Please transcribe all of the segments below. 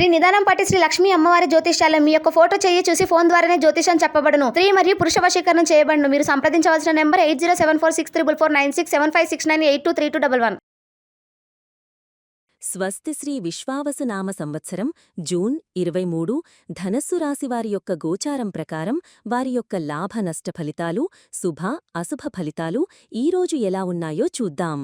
శ్రీ నిదానం పాటి శ్రీ లక్ష్మీ అమ్మవారి జ్యోతిష్యాలయం మీ యొక్క ఫోటో చేయి చూసి ఫోన్ ద్వారానే జ్యోతిషం చెప్పబడను. స్త్రీ మరియు పురుష వశీకరణం చేయబడను. మీరు సంప్రదించవలసిన number eight zero seven four six triple four nine six seven five six nine eight two three two double one. స్వస్తి శ్రీ విశ్వావసునామ సంవత్సరం జూన్ ఇరవై మూడు. ధనస్సు రాశివారి యొక్క గోచారం ప్రకారం వారి యొక్క లాభ నష్ట ఫలితాలు శుభ అశుభ ఫలితాలు ఈరోజు ఎలా ఉన్నాయో చూద్దాం.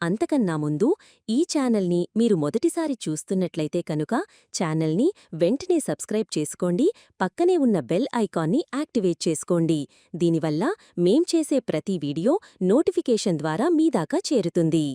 అంతకన్నా ముందు ఈ ఛానల్ని మీరు మొదటిసారి చూస్తున్నట్లయితే కనుక ఛానల్ని వెంటనే సబ్స్క్రైబ్ చేసుకోండి పక్కనే ఉన్న బెల్ ఐకాన్ని యాక్టివేట్ చేసుకోండి. దీనివల్ల మేం చేసే ప్రతి వీడియో నోటిఫికేషన్ ద్వారా మీ దాకా చేరుతుంది.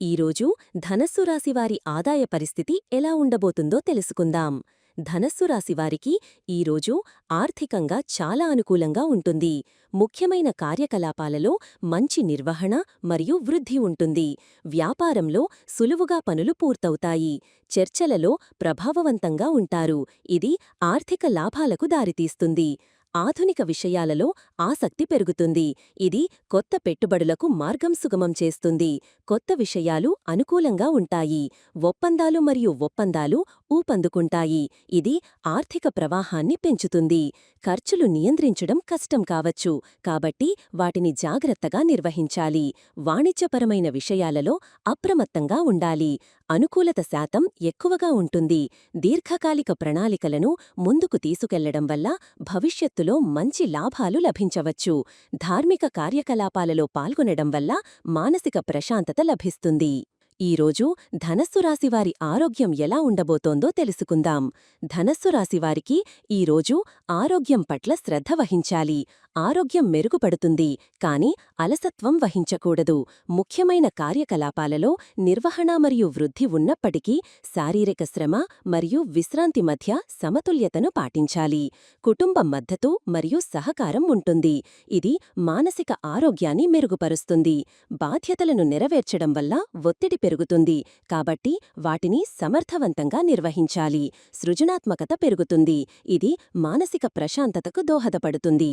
ఈరోజు ధనస్సు రాశివారి ఆదాయ పరిస్థితి ఎలా ఉండబోతుందో తెలుసుకుందాం. ధనస్సు రాశివారికి ఈరోజు ఆర్థికంగా చాలా అనుకూలంగా ఉంటుంది. ముఖ్యమైన కార్యకలాపాలలో మంచి నిర్వహణ మరియు వృద్ధి ఉంటుంది. వ్యాపారంలో సులువుగా పనులు పూర్తవుతాయి. చర్చలలో ప్రభావవంతంగా ఉంటారు. ఇది ఆర్థిక లాభాలకు దారితీస్తుంది. ఆధునిక విషయాలలో ఆసక్తి పెరుగుతుంది. ఇది కొత్త పెట్టుబడులకు మార్గం సుగమం చేస్తుంది. కొత్త విషయాలు అనుకూలంగా ఉంటాయి. ఒప్పందాలు మరియు ఒప్పందాలు ఊపందుకుంటాయి. ఇది ఆర్థిక ప్రవాహాన్ని పెంచుతుంది. ఖర్చులు నియంత్రించడం కష్టం కావచ్చు. కాబట్టి వాటిని జాగ్రత్తగా నిర్వహించాలి. వాణిజ్యపరమైన విషయాలలో అప్రమత్తంగా ఉండాలి. అనుకూలత శాతం ఎక్కువగా ఉంటుంది. దీర్ఘకాలిక ప్రణాళికలను ముందుకు తీసుకెళ్ళడం వల్ల భవిష్యత్తులో మంచి లాభాలు లభించవచ్చు. ధార్మిక కార్యకలాపాలలో పాల్గొనడం వల్ల మానసిక ప్రశాంతత లభిస్తుంది. ఈరోజు ధనస్సు రాశివారి ఆరోగ్యం ఎలా ఉండబోతోందో తెలుసుకుందాం. ధనస్సు రాశివారికి ఈరోజు ఆరోగ్యం పట్ల శ్రద్ధ వహించాలి. ఆరోగ్యం మెరుగుపడుతుంది. కాని అలసత్వం వహించకూడదు. ముఖ్యమైన కార్యకలాపాలలో నిర్వహణ మరియు వృద్ధి ఉన్నప్పటికీ శారీరక శ్రమ మరియు విశ్రాంతి మధ్య సమతుల్యతను పాటించాలి. కుటుంబ మద్దతు మరియు సహకారం ఉంటుంది. ఇది మానసిక ఆరోగ్యాన్ని మెరుగుపరుస్తుంది. బాధ్యతలను నెరవేర్చడం వల్ల ఒత్తిడి పెరుగుతుంది. కాబట్టి వాటిని సమర్థవంతంగా నిర్వహించాలి. సృజనాత్మకత పెరుగుతుంది. ఇది మానసిక ప్రశాంతతకు దోహదపడుతుంది.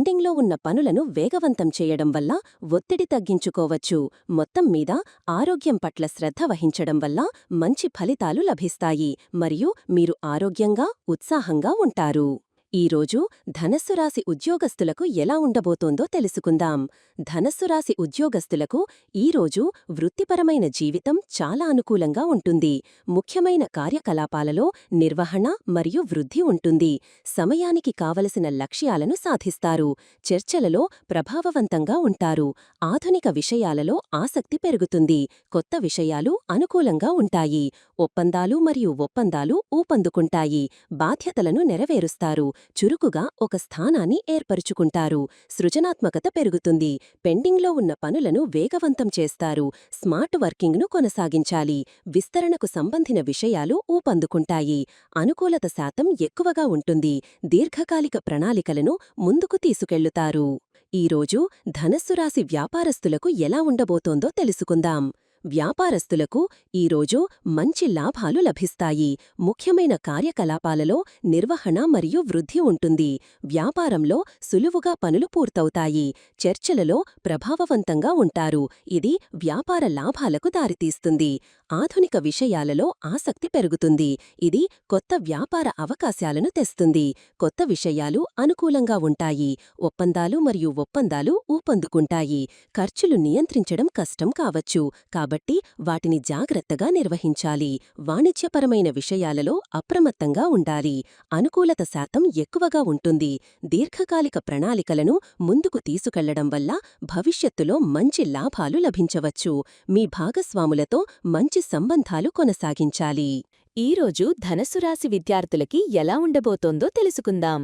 పెండింగ్లో ఉన్న పనులను వేగవంతం చేయడం వల్ల ఒత్తిడి తగ్గించుకోవచ్చు. మొత్తం మీద ఆరోగ్యం పట్ల శ్రద్ధ వహించడం వల్ల మంచి ఫలితాలు లభిస్తాయి. మరియు మీరు ఆరోగ్యంగా ఉత్సాహంగా ఉంటారు. ఈరోజు ధనస్సు రాశి ఉద్యోగస్తులకు ఎలా ఉండబోతోందో తెలుసుకుందాం. ధనస్సు రాశి ఉద్యోగస్తులకు ఈరోజు వృత్తిపరమైన జీవితం చాలా అనుకూలంగా ఉంటుంది. ముఖ్యమైన కార్యకలాపాలలో నిర్వహణ మరియు వృద్ధి ఉంటుంది. సమయానికి కావలసిన లక్ష్యాలను సాధిస్తారు. చర్చలలో ప్రభావవంతంగా ఉంటారు. ఆధునిక విషయాలలో ఆసక్తి పెరుగుతుంది. కొత్త విషయాలు అనుకూలంగా ఉంటాయి. ఒప్పందాలు మరియు ఒప్పందాలు ఊపందుకుంటాయి. బాధ్యతలను నెరవేరుస్తారు. చురుకుగా ఒక స్థానాన్ని ఏర్పరుచుకుంటారు. సృజనాత్మకత పెరుగుతుంది. పెండింగ్లో ఉన్న పనులను వేగవంతం చేస్తారు. స్మార్ట్ వర్కింగ్ను కొనసాగించాలి. విస్తరణకు సంబంధిన విషయాలు ఊపందుకుంటాయి. అనుకూలత శాతం ఎక్కువగా ఉంటుంది. దీర్ఘకాలిక ప్రణాళికలను ముందుకు తీసుకెళ్ళుతారు. ఈరోజు ధనస్సురాశి వ్యాపారస్తులకు ఎలా ఉండబోతోందో తెలుసుకుందాం. వ్యాపారస్తులకు ఈరోజు మంచి లాభాలు లభిస్తాయి. ముఖ్యమైన కార్యకలాపాలలో నిర్వహణ మరియు వృద్ధి ఉంటుంది. వ్యాపారంలో సులువుగా పనులు పూర్తవుతాయి. చర్చలలో ప్రభావవంతంగా ఉంటారు. ఇది వ్యాపార లాభాలకు దారితీస్తుంది. ఆధునిక విషయాలలో ఆసక్తి పెరుగుతుంది. ఇది కొత్త వ్యాపార అవకాశాలను తెస్తుంది. కొత్త విషయాలు అనుకూలంగా ఉంటాయి. ఒప్పందాలు మరియు ఒప్పందాలు ఊపందుకుంటాయి. ఖర్చులు నియంత్రించడం కష్టం కావచ్చు. కాబట్టి వాటిని జాగ్రత్తగా నిర్వహించాలి. వాణిజ్యపరమైన విషయాలలో అప్రమత్తంగా ఉండాలి. అనుకూలత శాతం ఎక్కువగా ఉంటుంది. దీర్ఘకాలిక ప్రణాళికలను ముందుకు తీసుకెళ్ళడం వల్ల భవిష్యత్తులో మంచి లాభాలు లభించవచ్చు. మీ భాగస్వాములతో మంచి సంబంధాలు కొనసాగించాలి. ఈరోజు ధనస్సురాశి విద్యార్థులకి ఎలా ఉండబోతోందో తెలుసుకుందాం.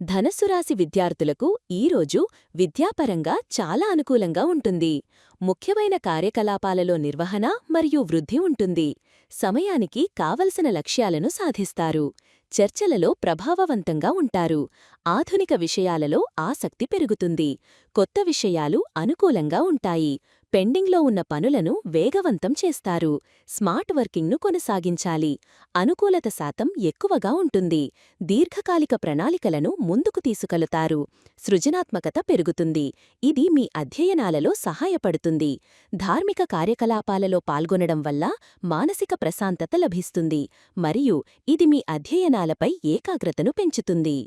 ధనస్సు రాశి విద్యార్థులకు ఈరోజు విద్యాపరంగా చాలా అనుకూలంగా ఉంటుంది. ముఖ్యమైన కార్యకలాపాలలో నిర్వహణ మరియు వృద్ధి ఉంటుంది. సమయానికి కావలసిన లక్ష్యాలను సాధిస్తారు. చర్చలలో ప్రభావవంతంగా ఉంటారు. ఆధునిక విషయాలలో ఆసక్తి పెరుగుతుంది. కొత్త విషయాలు అనుకూలంగా ఉంటాయి. పెండింగ్లో ఉన్న పనులను వేగవంతం చేస్తారు. స్మార్ట్ వర్కింగ్ను కొనసాగించాలి. అనుకూలత శాతం ఎక్కువగా ఉంటుంది. దీర్ఘకాలిక ప్రణాళికలను ముందుకు తీసుకెళతారు. సృజనాత్మకత పెరుగుతుంది. ఇది మీ అధ్యయనాలలో సహాయపడుతుంది. ధార్మిక కార్యకలాపాలలో పాల్గొనడం వల్ల మానసిక ప్రశాంతత లభిస్తుంది. మరియు ఇది మీ అధ్యయనాలపై ఏకాగ్రతను పెంచుతుంది.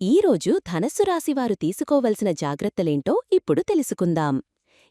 ఈరోజు ధనస్సు రాశివారు తీసుకోవలసిన జాగ్రత్తలేంటో ఇప్పుడు తెలుసుకుందాం.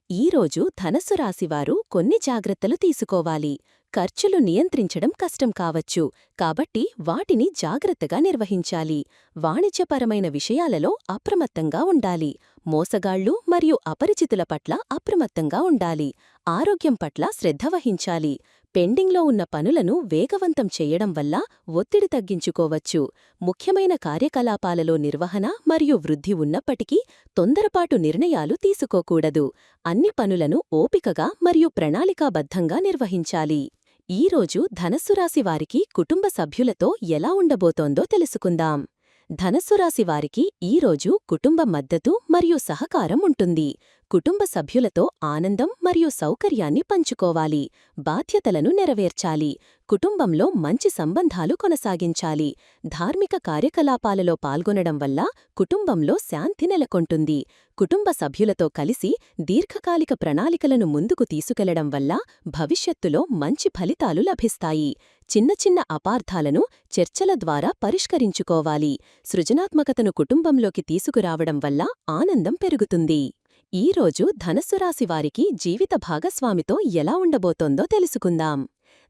ఈరోజు ధనస్సు రాశివారు కొన్ని జాగ్రత్తలు తీసుకోవాలి. ఖర్చులు నియంత్రించడం కష్టం కావచ్చు. కాబట్టి వాటిని జాగ్రత్తగా నిర్వహించాలి. వాణిజ్యపరమైన విషయాలలో అప్రమత్తంగా ఉండాలి. మోసగాళ్ళు మరియు అపరిచితుల పట్ల అప్రమత్తంగా ఉండాలి. ఆరోగ్యం పట్ల శ్రద్ధ వహించాలి. పెండింగ్లో ఉన్న పనులను వేగవంతం చేయడం వల్ల ఒత్తిడి తగ్గించుకోవచ్చు. ముఖ్యమైన కార్యకలాపాలలో నిర్వహణ మరియు వృద్ధి ఉన్నప్పటికీ తొందరపాటు నిర్ణయాలు తీసుకోకూడదు. అన్ని పనులను ఓపికగా మరియు ప్రణాళికాబద్ధంగా నిర్వహించాలి. ఈరోజు ధనస్సురాశివారికి వారికి కుటుంబ సభ్యులతో ఎలా ఉండబోతోందో తెలుసుకుందాం. ధనస్సు రాశి వారికి ఈరోజు కుటుంబ మద్దతు మరియు సహకారం ఉంటుంది. కుటుంబ సభ్యులతో ఆనందం మరియు సౌకర్యాన్ని పంచుకోవాలి. బాధ్యతలను నెరవేర్చాలి. కుటుంబంలో మంచి సంబంధాలు కొనసాగించాలి. ధార్మిక కార్యకలాపాలలో పాల్గొనడం వల్ల కుటుంబంలో శాంతి నెలకొంటుంది. కుటుంబ సభ్యులతో కలిసి దీర్ఘకాలిక ప్రణాళికలను ముందుకు తీసుకెళ్ళడం వల్ల భవిష్యత్తులో మంచి ఫలితాలు లభిస్తాయి. చిన్న చిన్న అపార్థాలను చర్చల ద్వారా పరిష్కరించుకోవాలి. సృజనాత్మకతను కుటుంబంలోకి తీసుకురావడం వల్ల ఆనందం పెరుగుతుంది. ఈరోజు ధనస్సు రాశి వారికి జీవిత భాగస్వామితో ఎలా ఉండబోతోందో తెలుసుకుందాం.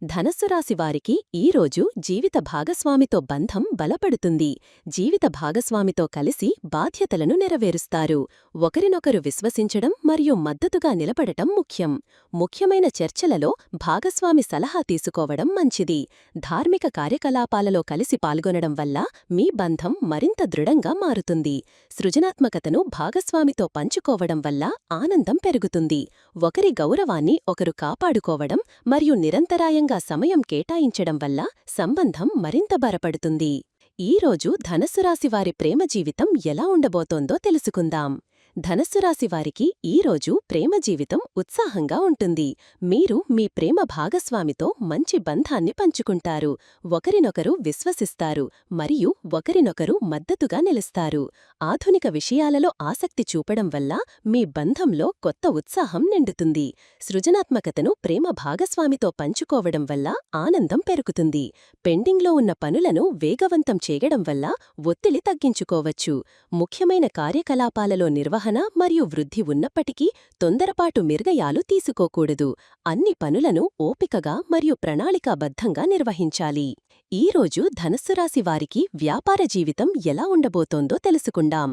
ధనస్సు రాశి వారికి ఈరోజు జీవిత భాగస్వామితో బంధం బలపడుతుంది. జీవిత భాగస్వామితో కలిసి బాధ్యతలను నెరవేరుస్తారు. ఒకరినొకరు విశ్వసించడం మరియు మద్దతుగా నిలబడటం ముఖ్యం. ముఖ్యమైన చర్చలలో భాగస్వామి సలహా తీసుకోవడం మంచిది. ధార్మిక కార్యకలాపాలలో కలిసి పాల్గొనడం వల్ల మీ బంధం మరింత దృఢంగా మారుతుంది. సృజనాత్మకతను భాగస్వామితో పంచుకోవడం వల్ల ఆనందం పెరుగుతుంది. ఒకరి గౌరవాన్ని ఒకరు కాపాడుకోవడం మరియు నిరంతరాయంగా సమయం కేటాయించడం వల్ల సంబంధం మరింత బలపడుతుంది. ఈరోజు ధనస్సు రాశి వారి ప్రేమ జీవితం ఎలా ఉండబోతోందో తెలుసుకుందాం. ధనస్సు రాశి వారికి ఈరోజు ప్రేమ జీవితం ఉత్సాహంగా ఉంటుంది. మీరు మీ ప్రేమ భాగస్వామితో మంచి బంధాన్ని పంచుకుంటారు. ఒకరినొకరు విశ్వసిస్తారు. మరియు ఒకరినొకరు మద్దతుగా నిలుస్తారు. ఆధునిక విషయాలలో ఆసక్తి చూపడం వల్ల మీ బంధంలో కొత్త ఉత్సాహం నిండుతుంది. సృజనాత్మకతను ప్రేమ భాగస్వామితో పంచుకోవడం వల్ల ఆనందం పెరుగుతుంది. పెండింగ్లో ఉన్న పనులను వేగవంతం చేయడం వల్ల ఒత్తిడి తగ్గించుకోవచ్చు. ముఖ్యమైన కార్యకలాపాలలో నిర్వహణ మరియు వృద్ధి ఉన్నప్పటికీ తొందరపాటు మిరుగయాలు తీసుకోకూడదు. అన్ని పనులను ఓపికగా మరియు ప్రణాళికాబద్ధంగా నిర్వహించాలి. ఈరోజు ధనస్సురాశి వారికి వ్యాపార జీవితం ఎలా ఉండబోతోందో తెలుసుకుందాం.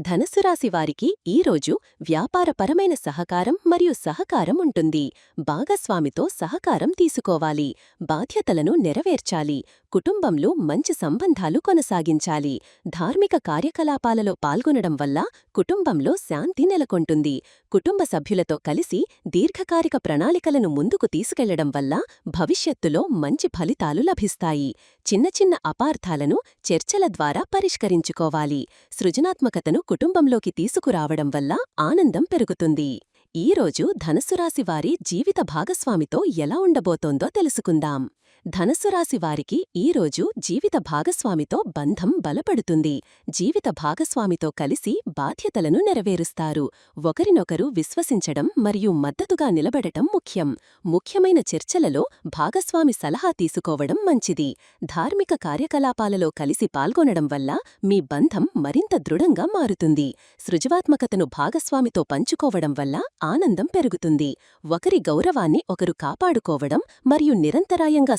ధనస్సు రాశి వారికి ఈరోజు వ్యాపారపరమైన సహకారం మరియు సహకారం ఉంటుంది. భాగస్వామితో సహకారం తీసుకోవాలి. బాధ్యతలను నెరవేర్చాలి. కుటుంబంలో మంచి సంబంధాలు కొనసాగించాలి. ధార్మిక కార్యకలాపాలలో పాల్గొనడం వల్ల కుటుంబంలో శాంతి నెలకొంటుంది. కుటుంబ సభ్యులతో కలిసి దీర్ఘకాలిక ప్రణాళికలను ముందుకు తీసుకెళ్ళడం వల్ల భవిష్యత్తులో మంచి ఫలితాలు లభిస్తాయి. చిన్న చిన్న అపార్థాలను చర్చల ద్వారా పరిష్కరించుకోవాలి. సృజనాత్మకతను కుటుంబంలోకి తీసుకురావడం వల్ల ఆనందం పెరుగుతుంది. ఈరోజు ధనుసు వారి జీవిత భాగస్వామితో ఎలా ఉండబోతోందో తెలుసుకుందాం. ధనస్సు రాశి వారికి ఈరోజు జీవిత భాగస్వామితో బంధం బలపడుతుంది. జీవిత భాగస్వామితో కలిసి బాధ్యతలను నెరవేరుస్తారు. ఒకరినొకరు విశ్వసించడం మరియు మద్దతుగా నిలబడటం ముఖ్యం. ముఖ్యమైన చర్చలలో భాగస్వామి సలహా తీసుకోవడం మంచిది. ధార్మిక కార్యకలాపాలలో కలిసి పాల్గొనడం వల్ల మీ బంధం మరింత దృఢంగా మారుతుంది. సృజవాత్మకతను భాగస్వామితో పంచుకోవడం వల్ల ఆనందం పెరుగుతుంది. ఒకరి గౌరవాన్ని ఒకరు కాపాడుకోవడం మరియు నిరంతరాయంగా